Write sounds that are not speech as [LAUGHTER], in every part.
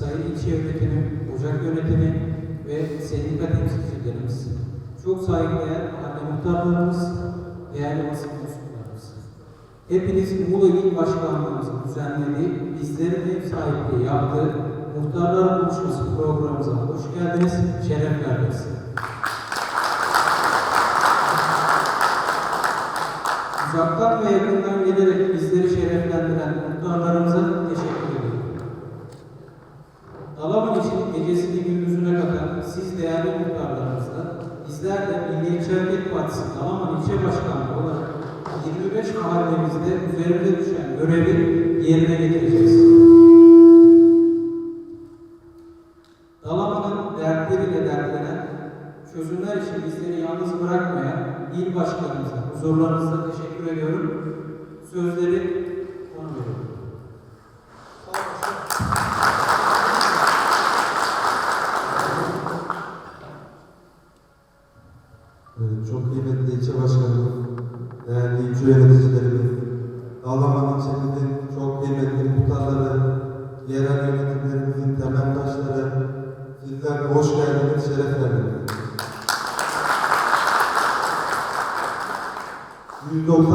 Sayın İlçe Yönetimi, Ocak Yönetimi ve sendika temsilcilerimiz, çok saygıdeğer mahalle muhtarlarımız, değerli basın mensuplarımız. Hepiniz Muğla İl Başkanlığımızın düzenlediği, bizlerin ev sahipliği yaptığı Muhtarlar Buluşması programımıza hoş geldiniz, şeref verdiniz. Uzaktan ve yakından gelerek bizleri şereflendiren mahallemizde üzerinde düşen görevi yerine getireceğiz. Dalaman'ın dertleriyle dertlenen, çözümler için bizleri yalnız bırakmayan il başkanımıza, huzurlarınızda teşekkür ediyorum. Sözleri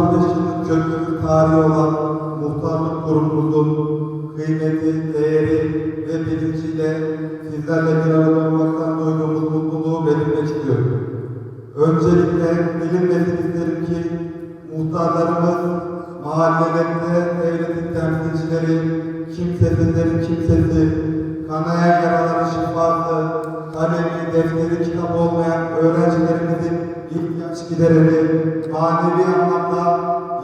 195 yıllık köklü tarihi olan muhtarlık kurumumuzun kıymeti, değeri ve bilinciyle sizlerle bir arada olmaktan duyduğumuz mutluluğu belirtmek istiyorum. Öncelikle bilinmesini isterim ki muhtarlarımız mahallelerinde devletin temsilcileri, kimsesizlerin kimsesi, kanayan yaraların şifası, kalemi, defteri, kitap olmayan öğrencilerimizin ihtiyaç giderini, manevi anlamda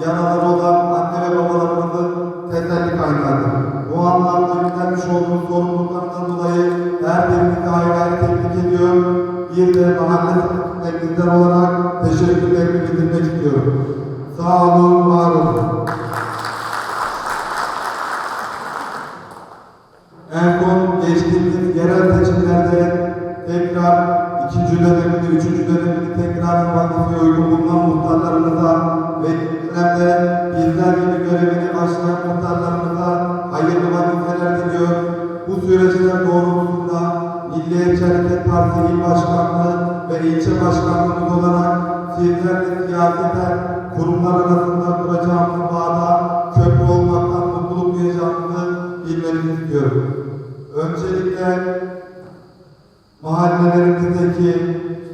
yaraları olan anne ve babalarımızın teselli kaynağıdır. Bu anlamda yüklenmiş olduğumuz sorumluluklarından dolayı her birinizi ayrı tebrik ediyor. Bir de mahalle sahiplerimizden olarak teşekkürlerimi bildirmek istiyorum. Sağ olun, var olun. En son geçtiğimiz yerel seçimlerde tekrar ikinci dönemini, üçüncü dönemini tekrar vazifeye uygun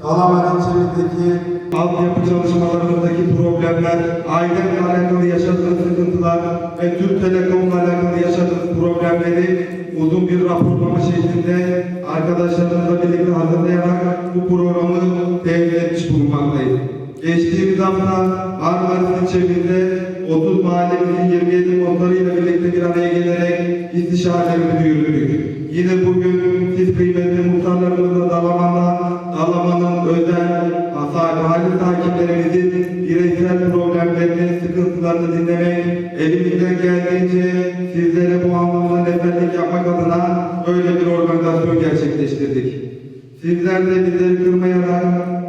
Dalaman ilçemizdeki altyapı çalışmalarımızdaki problemler, ailemle alakalı yaşadığınız sıkıntılar ve Türk Telekom'la alakalı yaşadığınız problemleri uzun bir raporlama şeklinde arkadaşlarımızla birlikte hazırlayarak bu programı temin etmiş bulunmaktayız. Geçtiğimiz hafta Marmaris ilçemizde 30 mahallemizin 27 muhtarıyla birlikte bir araya gelerek istişarelerimizi yürüttük. Yine bugün siz kıymetli muhtarlarımızla Dalaman'da, takiplerimizin bireysel problemlerini, sıkıntılarını dinlemek, elimizden geldiğince sizlere bu anlamda rehberlik yapmak adına böyle bir organizasyon gerçekleştirdik. Sizler de bizleri kırmayarak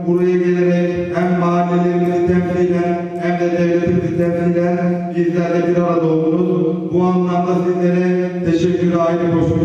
buraya gelerek hem mahallelerimizi temsilen hem de devletimizi temsilen bizlerle bir arada oldunuz. Bu anlamda sizlere teşekkür ayrı borç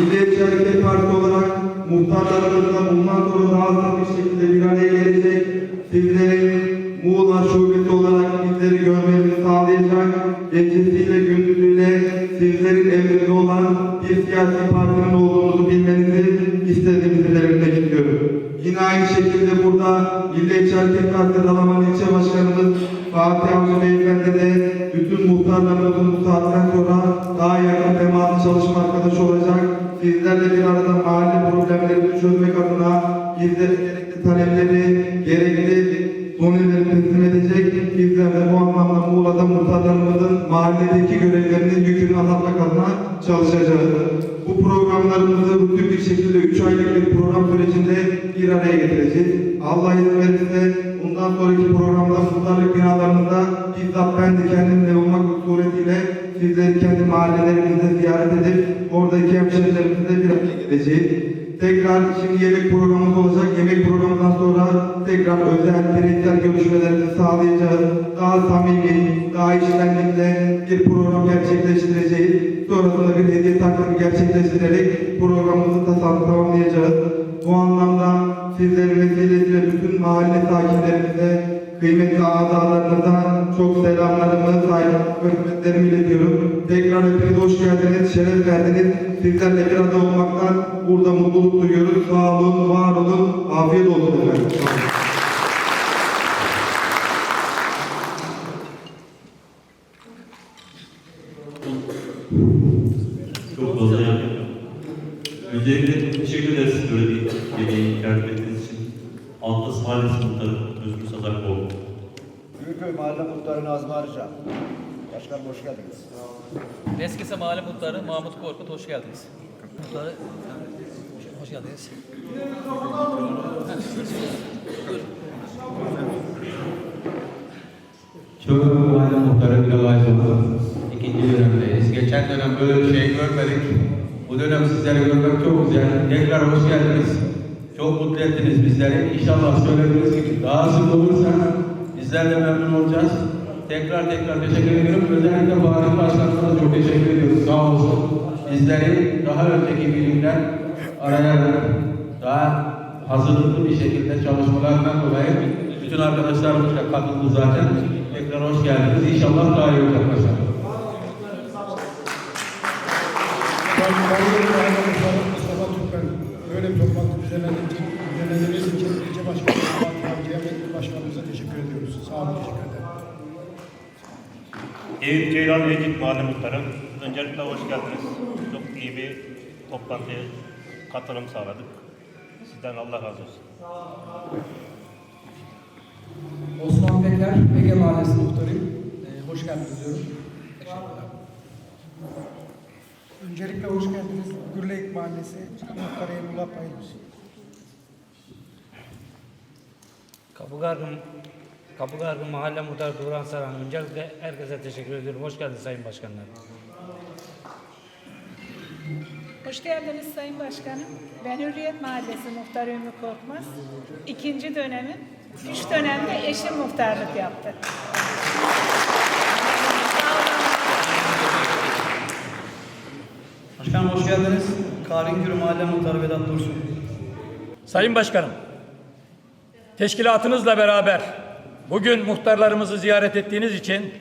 Milliyetçi Hareket Partisi olarak muhtarlarımızla bundan sonra daha hızlı bir şekilde bir araya gelecek, sizlerin Muğla şubesi olarak bizleri görmenizi sağlayacak, gecesiyle gündüzüyle sizlerin emrinde olan bir siyasi partinin olduğunuzu bilmenizi istediğimizi belirtmek istiyorum. Yine aynı şekilde burada Milliyetçi Hareket Partisi Dalaman İlçe Başkanımız Fatih Avcı Beyefendi de bütün muhtarlarımızın bu saatten sonra daha yakın temaslı çalışma arkadaşı olacak. Sizlerle bir arada mahalle problemlerini çözmek adına bizlere gerekli talepleri, gerekli doneleri teslim edecek. Bizler de bu anlamda Muğla'da muhtarlarımızın mahalledeki görevlerinin yükünü azaltmak adına çalışacağız. Bu programlarımızı bütün bir şekilde 3 aylık bir program sürecinde bir araya getireceğiz. Allah izin verirse bundan sonraki programda muhtarlık binalarında bizzat ben de kendimle olmak suretiyle sizleri kendi mahallelerimizde ziyaret edip oradaki hemşehrilerimizle bir araya geleceğiz. Tekrar şimdi yemek programımız olacak. Yemek programından sonra tekrar özel bireysel görüşmelerimizi sağlayacağız. Daha samimi, daha içtenlikle bir program gerçekleştireceğiz. Sonrasında bir hediye takvimi gerçekleştirerek programımızı da tamamlayacağız. Bu anlamda sizlerin vesilesiyle bütün mahalle sakinlerimize, kıymetli azalarınıza çok selamlarımı, saygı hürmetlerimi iletiyorum. Tekrar hepiniz hoş geldiniz, şeref verdiniz. Sizlerle bir arada olmaktan burada mutluluk duyuyoruz. Sağ olun, var olun, afiyet olsun efendim. Sağ olun. Çok fazla yapmıyorum. Öncelikle teşekkür ederiz böyle bir yemeği ikram ettiğiniz için. Antas Mahallesi Muhtarı Özgür Sadakoğlu. Büyükköy Mahalle Muhtarı Nazmi Arıca. Başkanım hoş geldiniz. Eskise Mahalle Muhtarı Mahmut Korkut hoş geldiniz. Muhtarı hoş geldiniz. Çorlu Mahalle Muhtarı Bilal. İkinci dönemdeyiz. Geçen dönem böyle bir şey görmedik. Bu dönem sizleri görmek çok güzel. Tekrar hoş geldiniz. Çok mutlu ettiniz bizleri. İnşallah söylediğiniz gibi daha sık olursa bizler de memnun olacağız. Tekrar tekrar teşekkür ediyorum. Özellikle Fatih Başkanımıza çok teşekkür ediyoruz. Sağ olsun. Bizleri daha önceki bilimler arayarak daha hazırlıklı bir şekilde çalışmalarından dolayı bütün arkadaşlarımız da katıldı zaten. Tekrar hoş geldiniz. İnşallah daha iyi olacak başkanım. Mahalle Muhtarı Mustafa Türkmen böyle bir toplantı düzenlediğiniz için, ilçe başkanı Fatih ve başkanımıza teşekkür ediyoruz. Sağ olun, teşekkür ederim. Eyüp Ceylan Ecik Mahalle Muhtarı. Öncelikle hoş geldiniz. Çok iyi bir toplantıya katılım sağladık. Sizden Allah razı olsun. Osman Peker, Ege Mahallesi muhtarıyım. Ee, hoş geldiniz diyorum. Teşekkürler. Öncelikle hoş geldiniz. Gürleyik Mahallesi Muhtarı Emrullah Paylıs. Kapıgargın Kapıgargın Mahalle Muhtarı Duran Saran. Öncelikle herkese teşekkür ediyorum. Hoş geldiniz Sayın Başkanlar. Hoş geldiniz Sayın Başkanım. Ben Hürriyet Mahallesi Muhtarı Ümmü Korkmaz. İkinci dönemin, üç dönemde eşim muhtarlık yaptı. Başkanım hoş geldiniz. Karinkürü Mahalle Muhtarı Vedat Dursun. Sayın Başkanım, teşkilatınızla beraber bugün muhtarlarımızı ziyaret ettiğiniz için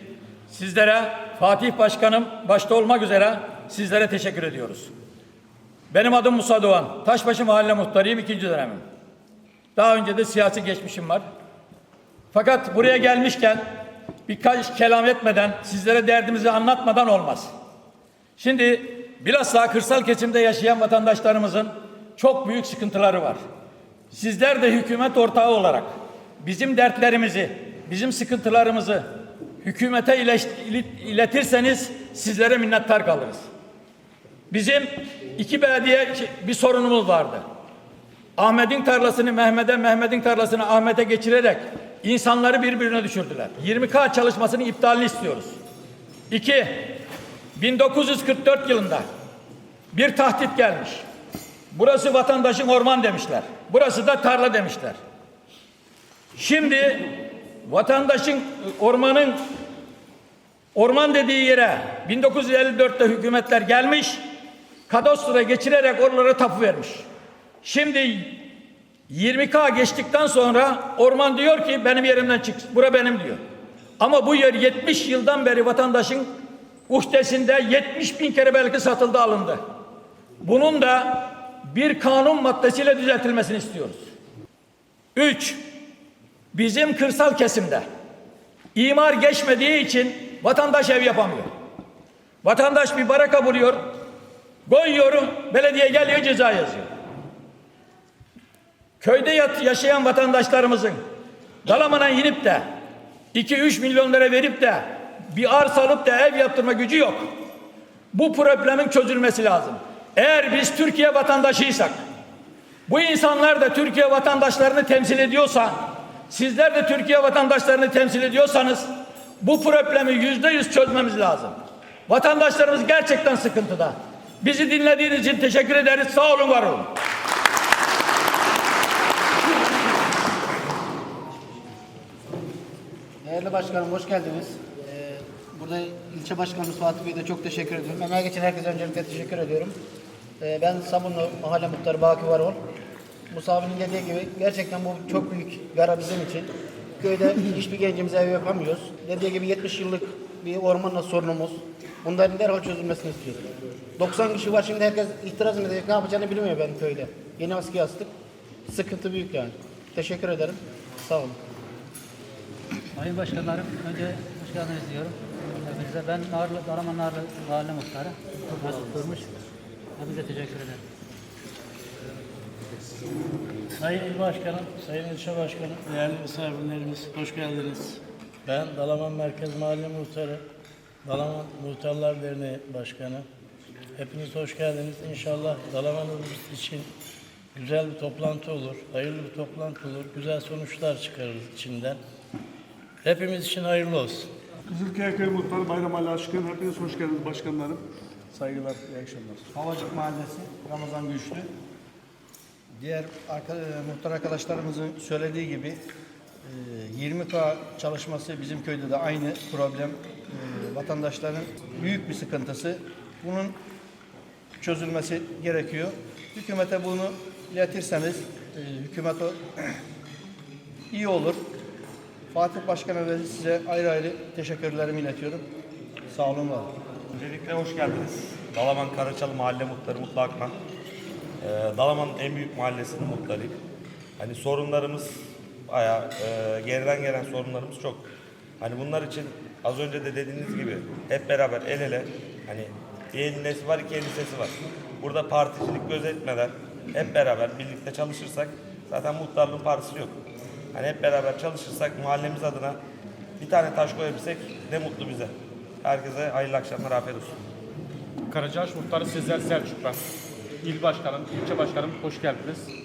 sizlere Fatih Başkanım başta olmak üzere sizlere teşekkür ediyoruz. Benim adım Musa Doğan. Taşbaşı Mahalle Muhtarıyım ikinci dönemim. Daha önce de siyasi geçmişim var. Fakat buraya gelmişken birkaç kelam etmeden, sizlere derdimizi anlatmadan olmaz. Şimdi bilhassa kırsal kesimde yaşayan vatandaşlarımızın çok büyük sıkıntıları var. Sizler de hükümet ortağı olarak bizim dertlerimizi, bizim sıkıntılarımızı hükümete iletirseniz sizlere minnettar kalırız. Bizim iki belediye bir sorunumuz vardı. Ahmet'in tarlasını Mehmet'e, Mehmet'in tarlasını Ahmet'e geçirerek insanları birbirine düşürdüler. 20K çalışmasını iptalini istiyoruz. İki, 1944 yılında bir tahdit gelmiş. Burası vatandaşın orman demişler. Burası da tarla demişler. Şimdi vatandaşın ormanın orman dediği yere 1954'te hükümetler gelmiş, kadastroya geçirerek oralara tapu vermiş. Şimdi 20K geçtikten sonra orman diyor ki benim yerimden çık, bura benim diyor. Ama bu yer 70 yıldan beri vatandaşın uhdesinde 70 bin kere belki satıldı alındı. Bunun da bir kanun maddesiyle düzeltilmesini istiyoruz. Üç, bizim kırsal kesimde imar geçmediği için vatandaş ev yapamıyor. Vatandaş bir baraka buluyor, koyuyor, belediye geliyor ceza yazıyor. Köyde yaşayan vatandaşlarımızın Dalaman'a inip de 2-3 milyon lira verip de bir arsa alıp da ev yaptırma gücü yok. Bu problemin çözülmesi lazım. Eğer biz Türkiye vatandaşıysak, bu insanlar da Türkiye vatandaşlarını temsil ediyorsa, sizler de Türkiye vatandaşlarını temsil ediyorsanız bu problemi yüzde yüz çözmemiz lazım. Vatandaşlarımız gerçekten sıkıntıda. Bizi dinlediğiniz için teşekkür ederiz. Sağ olun, var olun. Değerli başkanım hoş geldiniz. Ee, burada ilçe başkanımız Fatih Bey'e de çok teşekkür ediyorum. Emeğe geçen herkese öncelikle teşekkür ediyorum. Ee, ben Sabunlu Mahalle Muhtarı Baki Varol. Musa abinin dediği gibi gerçekten bu çok büyük yara bizim için. Köyde hiçbir gencimize ev yapamıyoruz. Dediği gibi 70 yıllık bir ormanla sorunumuz. Bunların derhal çözülmesini istiyoruz. 90 kişi var şimdi herkes itiraz mı edecek ne yapacağını bilmiyor benim köyde. Yeni askıya astık. Sıkıntı büyük yani. Teşekkür ederim. Sağ olun. Sayın Başkanlarım, önce hoş geldiniz diyorum. Hepinize ben Narlı, Dalaman Narlı Mahalle Muhtarı. Mesut Durmuş. Hepinize teşekkür ederim. Sayın İl Başkanım, Sayın İlçe Başkanım, değerli misafirlerimiz, hoş geldiniz. Ben Dalaman Merkez Mahalle Muhtarı, Dalaman Muhtarlar Derneği Başkanı. Hepiniz hoş geldiniz. İnşallah Dalaman'ımız için güzel bir toplantı olur, hayırlı bir toplantı olur, güzel sonuçlar çıkarırız içinden. Hepimiz için hayırlı olsun. Kızılkaya Köy Muhtarı Bayram Ali Aşkın. Hepiniz hoş geldiniz başkanlarım. Saygılar, iyi akşamlar. Havacık Mahallesi, Ramazan Güçlü. Diğer arka, e, muhtar arkadaşlarımızın söylediği gibi e, 20K çalışması bizim köyde de aynı problem. E, Vatandaşların büyük bir sıkıntısı. Bunun çözülmesi gerekiyor. Hükümete bunu iletirseniz e, hükümet [CLEARS THROAT] iyi olur. Fatih Başkan'a size ayrı ayrı teşekkürlerimi iletiyorum. Sağ olun, var. Öncelikle hoş geldiniz. Dalaman Karaçalı Mahalle Muhtarı Mutlu Akman. Ee, Dalaman'ın en büyük mahallesinin muhtarıyım. Hani sorunlarımız bayağı e, geriden gelen sorunlarımız çok. Hani bunlar için az önce de dediğiniz gibi hep beraber el ele hani bir elin nesi var iki elin sesi var. Burada particilik gözetmeden hep beraber birlikte çalışırsak zaten muhtarlığın partisi yok. Hani hep beraber çalışırsak mahallemiz adına bir tane taş koyabilsek ne mutlu bize. Herkese hayırlı akşamlar, afiyet olsun. Karacaş Muhtarı Sezer Selçuk ben. İl Başkanım, ilçe başkanım hoş geldiniz.